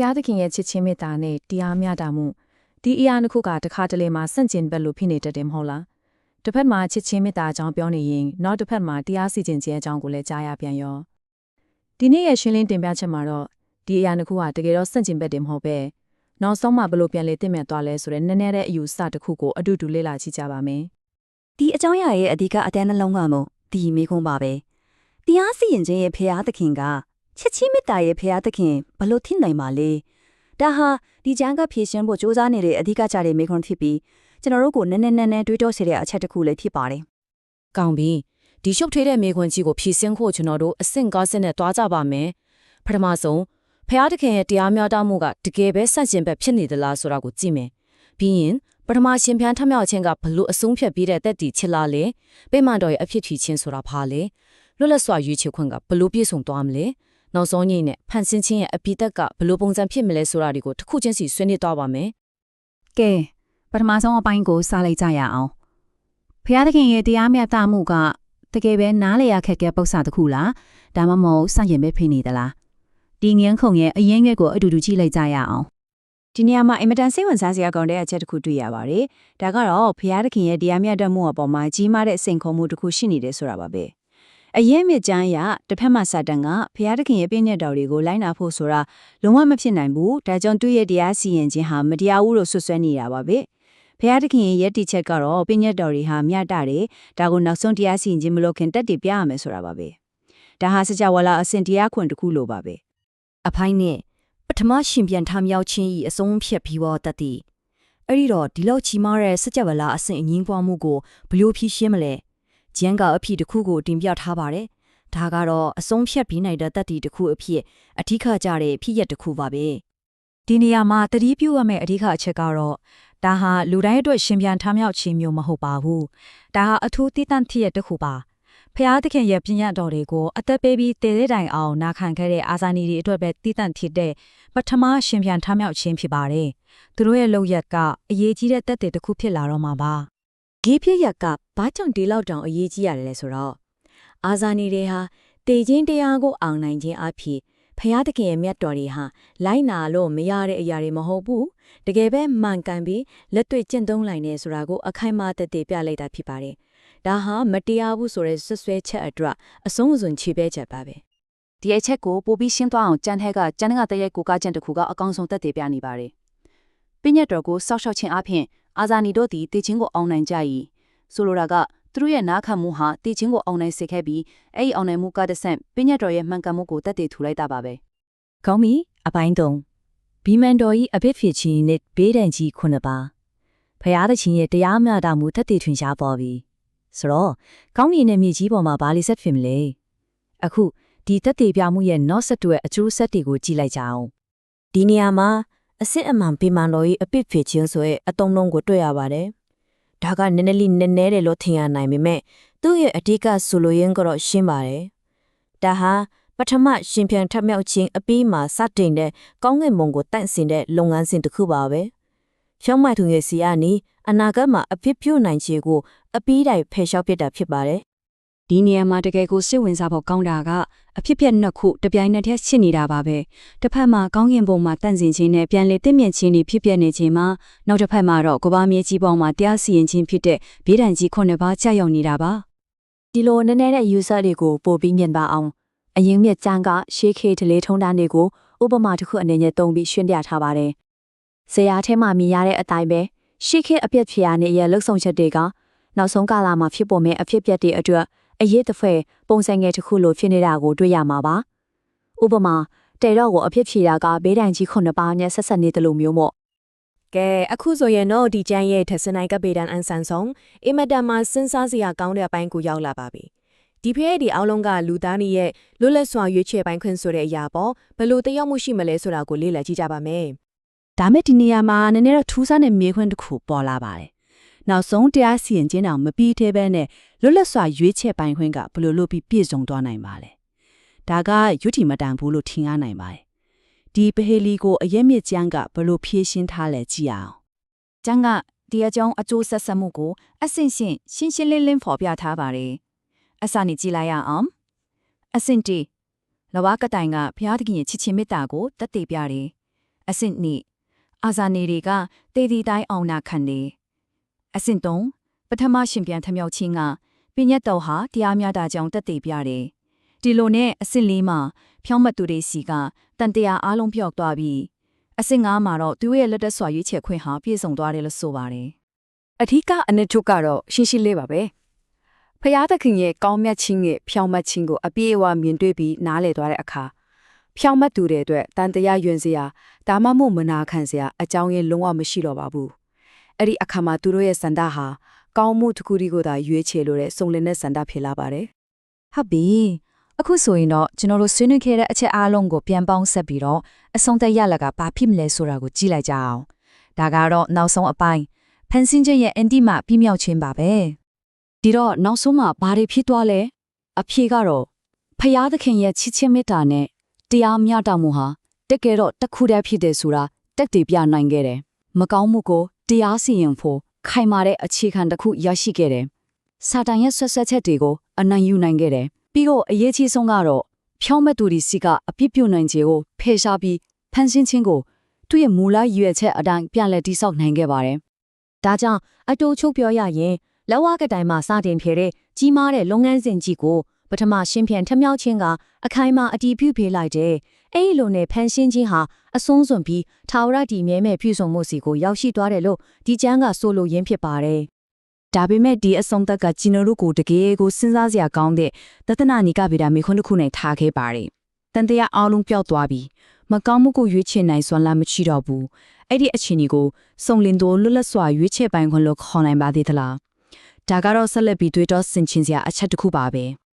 ဖျားသခင်ရဲ့ချစ်ချင်းမေတ္တာနဲ့တရားမျှတမှုဒီအရာနှစ်ခုကတစ်ခါတလေမှာဆန့်ကျင်ဘက်လို့ဖြစ်နေတတ်တယ်မဟုတ်လားတစ်ဖက်မှာချစ်ချင်းမေတ္တာအကြောင်းပြောနေရင်နောက်တစ်ဖက်မှာတရားစီရင်ခြင်းအကြောင်းကိုလည်းကြားရပြန်ရောဒီနေ့ရဲ့ရှင်းလင်းတင်ပြချက်မှာတော့ဒီအရာနှစ်ခုကတကယ်တော့ဆန့်ကျင်ဘက်တယ်မဟုတ်ပဲနောက်ဆုံးမှဘလို့ပြန်လေတင်မြတ်သွားလဲဆိုတဲ့နည်းနည်းတဲ့အယူဆတစ်ခုကိုအတူတူလေ့လာကြည့်ကြပါမယ်ဒီအကြောင်းအရာရဲ့အဓိကအတန်းနှလုံးကမို့ဒီမိခွန်းပါပဲတရားစီရင်ခြင်းရဲ့ဖရာသခင်က ချစ်ချင်းမေတ္တာရဲ့ဖရာသခင်ဘလို့ထင်နိုင်ပါလဲဒါဟာဒီကျမ်းကဖြည့်ရှင်းဖို့စ조사နေတဲ့အဓိကကြတဲ့မိခွန်းဖြစ်ပြီးကျွန်တော်တို့ကိုနည်းနည်းနည်းနည်းတွေးတောစေတဲ့အချက်တစ်ခုလည်းဖြစ်ပါတယ်။ကောင်းပြီ။ဒီရှုပ်ထွေးတဲ့မေခွန်းကြီးကိုဖြည့်ဆင်းဖို့ကျွန်တော်တို့အဆင့်ကားစနဲ့တွားကြပါမယ်။ပထမဆုံးဖျားတခင်ရဲ့တရားမျှတမှုကတကယ်ပဲဆန့်ကျင်ဘက်ဖြစ်နေသလားဆိုတာကိုကြည့်မယ်။ပြီးရင်ပထမရှင်ပြန်ထမြောက်ခြင်းကဘလို့အဆုံးဖြတ်ပြီးတဲ့တက်တီချစ်လာလေ။ပိမှန်တော်ရဲ့အဖြစ်ဖြည့်ခြင်းဆိုတာဘာလဲ။လွတ်လပ်စွာရွေးချယ်ခွင့်ကဘလို့ပြည့်စုံသွားမလဲ။ နောက်ဆုံးညိနဲ့ဖန်ဆင်းခြင်းရဲ့အပိသက်ကဘလို့ပုံစံဖြစ်မလဲဆိုတာဒီကိုတစ်ခုချင်းစီဆွေးနွေးသွားပါမယ်။ကဲပထမဆုံးအပိုင်းကိုစလိုက်ကြရအောင်ဖျားသခင်ရဲ့တရားမျှတမှုကတကယ်ပဲနားလေရခက်ခဲပု္ပ္ပစာတစ်ခုလားဒါမှမဟုတ်စန့်ကျင်ပဲဖြစ်နေသလားဒီငင်းခုံရဲ့အရင်ငယ်ကိုအတူတူကြည့်လိုက်ကြရအောင်ဒီနေရာမှာအင်မတန်စိတ်ဝင်စားစရာကောင်းတဲ့အချက်တစ်ခုတွေ့ရပါတယ်ဒါကတော့ဖရာသခင်ရဲ့တရားမျှတမှုအပေါ်မှာကြီးမားတဲ့စိန်ခေါ်မှုတစ်ခုရှိနေတယ်ဆိုတာပါပဲ အရင်မြစ်ကျမ်းအရတစ်ဖက်မှာစာတန်ကဖရာသခင်ရဲ့ပြည့်ညတ်တော်တွေကိုလိုက်နာဖို့ဆိုတာလုံးဝမဖြစ်နိုင်ဘူးဒါကြောင့်သူ့ရဲ့တရားစီရင်ခြင်းဟာမတရားဘူးလို့ဆွဆွဲနေတာပါပဲဖရာသခင်ရဲ့ယက်တီချက်ကတော့ပြည့်ညတ်တော်တွေဟာမျှတတယ်ဒါကိုနောက်ဆုံးတရားစီရင်ခြင်းမလို့ခင်တက်တည်ပြရမယ်ဆိုတာပါပဲဒါဟာစကြဝဠာအစဉ်တရားခွင်တစ်ခုလိုပါပဲအဖိုင်းနဲ့ပထမရှင်ပြန်ထမြောက်ခြင်းဤအဆုံးဖြတ်ပြီးတော့တတ်သည်အဲ့ဒီတော့ဒီလောက်ချီမားတဲ့စကြဝဠာအဆင့်အငင်းပွားမှုကိုဘယ်လို့ဖြေရှင်းမလဲ ဂျန်ကအဖြစ်တစ်ခုကိုတင်ပြထားပါတယ်ဒါကတော့အဆုံးဖြတ်ပြီးနိုင်တဲ့တတ်တည်တစ်ခုအဖြစ်အထီးခကြတဲ့ဖြစ်ရက်တစ်ခုပါပဲဒီနေရာမှာတတိပြုရမယ့်အဓိကအချက်ကတော့ဒါဟာလူတိုင်းအတွက်ရှင်ပြန်ထမြောက်ခြင်းမျိုးမဟုတ်ပါဘူးဒါဟာအထူးတည်တံ့ဖြစ်ရတစ်ခုပါဖျားသခင်ရဲ့ပြည့်ညတ်တော်တွေကိုအသက်ပေးပြီးတည်တဲ့တိုင်အောင်နာခံခဲ့တဲ့အာဇာနည်တွေအတွက်ပဲတည်တံ့ဖြစ်တဲ့ပထမရှင်ပြန်ထမြောက်ခြင်းဖြစ်ပါတယ်သူတို့ရဲ့လုပ်ရက်ကအရေးကြီးတဲ့တက်တဲ့တစ်ခုဖြစ်လာတော့မှာပါ ဒီဖြစ်ရက်ကဘာကြောင့်ဒီလောက်တောင်အရေးကြီးရတယ်လဲဆိုတော့အာဇာနည်တွေဟာတေခြင်းတရားကိုအောင်နိုင်ခြင်းအဖြစ်ဖျားသခင်ရဲ့မြတ်တော်တွေဟာလိုက်နာလို့မရတဲ့အရာတွေမဟုတ်ဘူးတကယ်ပဲမှန်ကန်ပြီးလက်တွေ့ကျင့်သုံးနိုင်တယ်ဆိုတာကိုအခိုင်အမာသက်သေပြလိုက်တာဖြစ်ပါတယ်ဒါဟာမတရားဘူးဆိုတဲ့ဆွဆွဲချက်အတွက်အဆုံးအစွန်ခြေပဲချက်ပါပဲဒီအချက်ကိုပိုပြီးရှင်းသွားအောင်ကြံထက်ကကျန်ကတရက်ကိုကကြံတစ်ခုကအကောင်းဆုံးသက်သေပြနေပါတယ်။ပညတ်တော်ကိုစောက်ရှောက်ခြင်းအပြင် အာဇာနည်တို့သည်တည်ခြင်းကိုအောင်နိုင်ကြ၏ဆိုလိုတာကသူတို့ရဲ့နားခံမှုဟာတည်ခြင်းကိုအောင်နိုင်စေခဲ့ပြီးအဲ့ဒီအောင်နိုင်မှုကတဆင့်ပညတ်တော်ရဲ့မှန်ကန်မှုကိုသက်သေထူလိုက်တာပါပဲကောင်းပြီအပိုင်း၃ဘီမန်တော်ဤအဖြစ်ဖြစ်ချင်းနဲ့ဘေးဒဏ်ကြီးခုနှစ်ပါဖရာသခင်ရဲ့တရားမျှတမှုတက်တည်ထွင်ရှားပေါ်ပြီဆိုတော့ကောင်းကင်နဲ့မြေကြီးပေါ်မှာဘာလေးဆက်ဖြစ်မလဲအခုဒီတက်တည်ပြမှုရဲ့နောက်ဆက်တွဲအကျိုးဆက်တွေကိုကြည့်လိုက်ကြအောင်ဒီနေရာမှာ အစစ်အမှန်ဘီမန်တော်ဤအဖြစ်ဖြစ်ချင်းဆိုရဲ့အတုံးလုံးကိုတွေ့ရပါတယ်ဒါကနည်းနည်းလေးနည်းနည်းတယ်လို့ထင်ရနိုင်ပေမဲ့သူ့ရဲ့အဓိကဆိုလိုရင်းကတော့ရှင်းပါတယ်ဒါဟာပထမရှင်ပြန်ထမြောက်ခြင်းအပြီးမှာစတင်တဲ့ကောင်းကင်ဘုံကိုတန့်စင်တဲ့လုပ်ငန်းစဉ်တစ်ခုပါပဲ။ရှောင်းမိုက်သူရဲ့စီကနေအနာဂတ်မှာအဖြစ်ပြုနိုင်ခြေကိုအပြီးတိုင်ဖယ်ရှားပစ်တာဖြစ်ပါတယ် ဒီနေရာမှာတကယ်ကိုစိတ်ဝင်စားဖို့ကောင်းတာကအဖြစ်ပြက်နှစ်ခုတပြိုင်နက်တည်းရှင်းနေတာပါပဲတစ်ဖက်မှာကောင်းကင်ဘုံမှာတန့်စင်ခြင်းနဲ့ပြန်လေတင့်မြင့်ခြင်းတွေဖြစ်ပြနေခြင်းမှာနောက်တစ်ဖက်မှာတော့ကဘာမြေကြီးပေါင်းမှာတရားစီရင်ခြင်းဖြစ်တဲ့ဘေးဒဏ်ကြီးခုနှစ်ပါးကြာရောက်နေတာပါ။ဒီလိုနည်းနည်းတဲ့ user တွေကိုပို့ပြီးမြင်ပါအောင်။အရင်မြက်ကျန်းကရှေးခေတ်ဒလေထုံးတန်းတွေကိုဥပမာတစ်ခုအနေနဲ့သုံးပြီးရှင်းပြထားပါတယ်။ဇရာထဲမှာမြင်ရတဲ့အတိုင်းပဲရှေးခေတ်အပြစ်ဖြစ်ရတဲ့ရဲ့လှုပ်ဆောင်ချက်တွေကနောက်ဆုံးကာလမှာဖြစ်ပေါ်မဲ့အဖြစ်ပြက်တွေအတွက် အရေးတစ်ဖက်ပုံစံငယ်တစ်ခုလိုဖြစ်နေတာကိုတွေ့ရမှာပါ။ဥပမာတေတော့ကိုအဖြစ်ဖြေတာကဘေးဒဏ်ကြီးခုနှစ်ပါးနဲ့ဆက်ဆက်နေတယ်လို့မျိုးမို့ကဲအခုဆိုရင်တော့ဒီကျန်းရဲ့ထက်စနိုင်ကပေတန်အန်ဆန်ဆောင်အင်မတန်မှစဉ်းစားစရာကောင်းတဲ့အပိုင်းကိုရောက်လာပါပြီဒီဖရဲဒီအောက်လုံးကလူသားနေရဲ့လွတ်လပ်စွာရွေးချယ်ပိုင်းခွင့်ဆိုတဲ့အရာပေါ့ဘယ်လို့တယောက်မှုရှိမလဲဆိုတာကိုလေ့လာကြည့်ကြပါမယ်ဒါမဲ့ဒီနေရာမှာနည်းနည်းတော့ထူးဆန်းတဲ့မြေခွန်းတစ်ခုပေါ်လာပါတယ်။ နောက်ဆုံးတရားစီရင်ခြင်းတောင်မပြီးသေးဘဲနဲ့လွတ်လပ်စွာရွေးချယ်ပိုင်ခွင့်ကဘယ်လိုလုပ်ပြီးပြည့်စုံသွားနိုင်ပါလဲ။ဒါကရွတိမတန်ဘူးလို့ထင်ရနိုင်ပါတယ်။ဒီပဟေလီကိုအရက်မြစ်ကျန်းကဘယ်လိုဖြည့်ရှင်းထားလဲကြည့်အောင်ကျန်းကဒီအကြောင်းအကျိုးဆက်ဆက်မှုကိုအဆင့်ရှင်းရှင်းရှင်းလင်းလင်းဖော်ပြထားပါတယ်။အစနေကြည့်လိုက်ရအောင်။အဆင့်တီလဝကတိုင်ကဘုရားသခင်ရဲ့ချစ်ချင်းမေတ္တာကိုတက်တည်ပြတယ်အဆင့်2အာဇာနေတွေကတေဒီတိုင်းအောင်နာခံနေ အဆင့်3ပထမရှင်ပြန်ထမြောက်ခြင်းကပြညတ်တော်ဟာတရားမျှတကြောင်းတက်တည်ပြတယ်ဒီလိုနဲ့အဆင့်4မှာဖြောင်းမတ်သူတွေစီကတန်တရားအားလုံးပြောက်သွားပြီးအဆင့်5မှာတော့သူ့ရဲ့လက်သက်စွာရွေးချယ်ခွင့်ဟာပြည့်စုံသွားတယ်လို့ဆိုပါတယ်အထီးကအနှစ်ချုပ်ကတော့ရှင်းရှင်းလေးပါပဲဖျားသခင်ရဲ့ကောင်းမြတ်ခြင်းရဲ့ဖြောင်းမတ်ခြင်းကိုအပြည့်အဝမြင်တွေ့ပြီးနားလည်သွားတဲ့အခါဖြောင်းမတ်သူတွေအတွက်တန်တရားယွင်စရာဒါမှမဟုတ်မနာခံစရာအကြောင်းရင်းလုံးဝမရှိတော့ပါဘူး အဲ့ဒီအခါမှာသူတို့ရဲ့စန္ဒဟာကောင်းမှုတစ်ခုတည်းကိုသာရွေးချယ်လို့တဲ့စုံလင်တဲ့စန္ဒဖြစ်လာပါတယ်ဟုတ်ပြီအခုဆိုရင်တော့ကျွန်တော်တို့ဆွေးနွေးခဲ့တဲ့အချက်အားလုံးကိုပြန်ပေါင်းဆက်ပြီးတော့အဆုံးသက်ရလကဘာဖြစ်မလဲဆိုတာကိုကြည့်လိုက်ကြအောင်ဒါကတော့နောက်ဆုံးအပိုင်းဖန်ဆင်းချက်ရဲ့အန်တီမပြမြောက်ခြင်းပါပဲဒီတော့နောက်ဆုံးမှာဘာတွေဖြစ်သွားလဲအဖြေကတော့ဖျားသခင်ရဲ့ချစ်ချင်းမေတ္တာနဲ့တရားမျှတမှုဟာတကယ်တော့တစ်ခုတည်းဖြစ်တယ်ဆိုတာတက်တည်ပြနိုင်ခဲ့တယ်မကောင်းမှုကို တရားစီရင်ဖို့ခိုင်မာတဲ့အခြေခံတစ်ခုရရှိခဲ့တယ်စာတန်ရဲ့ဆွတ်ဆက်ချက်တွေကိုအနိုင်ယူနိုင်ခဲ့တယ်ပြီးတော့အရေးကြီးဆုံးကတော့ဖြောင်းမဲ့သူဒီစီကအပြစ်ပြုနိုင်ခြင်းကိုဖယ်ရှားပြီးဖန်ဆင်းခြင်းကိုသူ့ရဲ့မူလရည်ရွယ်ချက်အတိုင်းပြန်လည်တည်ဆောက်နိုင်ခဲ့ပါတယ်ဒါကြောင့်အတူချုပ်ပြောရရင်လက်ဝါးကတိုင်မှာစတင်ဖြစ်တဲ့ကြီးမားတဲ့လုပ်ငန်းစဉ်ကြီးကိုပထမရှင်းပြန်ထမြောက်ခြင်းကအခိုင်အမာအတီးပြုဖေးလိုက်တဲ့ အဲ့ဒီလိုနဲ့ဖန်ရှင်းခြင်းဟာအဆုံးစွန်ပြီးထာဝရတည်မြဲမဲ့ပြုဆောင်မှုစီကိုရောက်ရှိသွားတယ်လို့ဒီကျမ်းကဆိုလိုရင်းဖြစ်ပါတယ်ဒါပေမဲ့ဒီအဆုံးသက်ကကျွန်တော်တို့ကိုတကယ်ကိုစဉ်းစားစရာကောင်းတဲ့သဒ္ဒနာနိကဗေဒမေခွန်းတစ်ခုနဲ့ထားခဲ့ပါတယ်။တန်တရားအားလုံးပျောက်သွားပြီးမကောင်းမှုကိုရွေးချယ်နိုင်စွမ်းလာမရှိတော့ဘူး။အဲ့ဒီအခြေအနေကိုစုံလင်တော်လွတ်လပ်စွာရွေးချယ်ပိုင်ခွင့်လို့ခေါ်နိုင်ပါသေးသလား။ဒါကတော့ဆက်လက်ပြီးတွေးတောဆင်ခြင်စရာအချက်တစ်ခုပါပဲ။